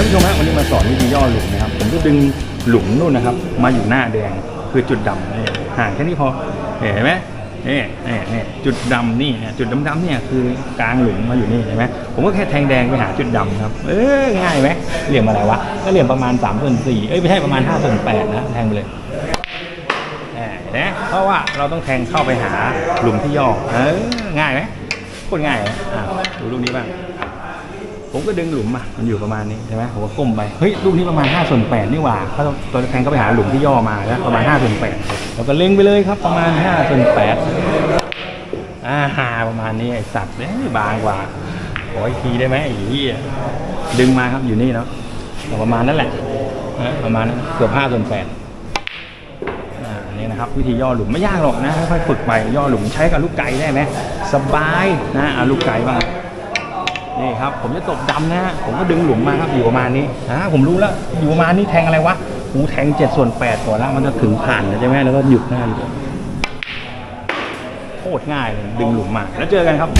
ท่านผู้ชมฮะวันนี้มาสอนวิธีย่อหลุมนะครับผมจะดึงหลุมนู่นนะครับ มาอยู่หน้าแดงคือจุดดำนี่ห่างแค่นี้พอเห็นไหมนี่นี่นี่จุดดำนี่นี่จุดดำๆเนี่ยคือกลางหลุมมาอยู่นี่เห็นไหมผมก็แค่แทงแดงไปหาจุดดำครับ เออง่ายไหมเหลี่ยมอะไรวะก็เหลี่ยมประมาณ3ามส่วนสี่เอ้ยไม่ใช่ประมาณ5ส่วนแปดนะแทงไปเลยเนไหมเพราะว่าเราต้องแทงเข้าไปหาหลุมที่ย่อเออง่ายไหมโคตรง่ายเลยอะดูลูกนี้บ้าง ผมก็ดึงหลุมอะมันอยู่ประมาณนี้ใช่ไหมผมก็ก้มไปเฮ้ยลูกนี้ประมาณ5ส่วน8นี่หว่าเขาะตัวแทงเขาไปหาหลุมที่ย่อมาแล้วประมาณ5ส่วน8แล้วก็เล็งไปเลยครับประมาณ5ส่วน8อ่าหาประมาณนี้ไอ้สัตว์เนี่ยบางกว่าขออีกทีได้ไหมไอ้เหี้ยดึงมาครับอยู่นี่เนาะประมาณนั้นแหละประมาณนั้นเกือบ5ส่วน8อ่าอันนี้นะครับวิธีย่อหลุมไม่ยากหรอกนะค่อยๆฝึกไปย่อหลุมใช้กับลูกไก่ได้ไหมสบายนะเอาลูกไก่บ้าง นี่ครับ ผมจะตบดำนะฮะผมก็ดึงหลุมมาครับอยู่ประมาณนี้อ่าผมรู้แล้วอยู่ประมาณนี้แทงอะไรวะหูแทงเจ็ดส่วนแปดก่อนแล้วมันจะถึงผ่านใช่ไหมแล้วก็หยุดหน้าอยู่โคตรง่ายเลยดึงหลุมมาแล้วเจอกันครับ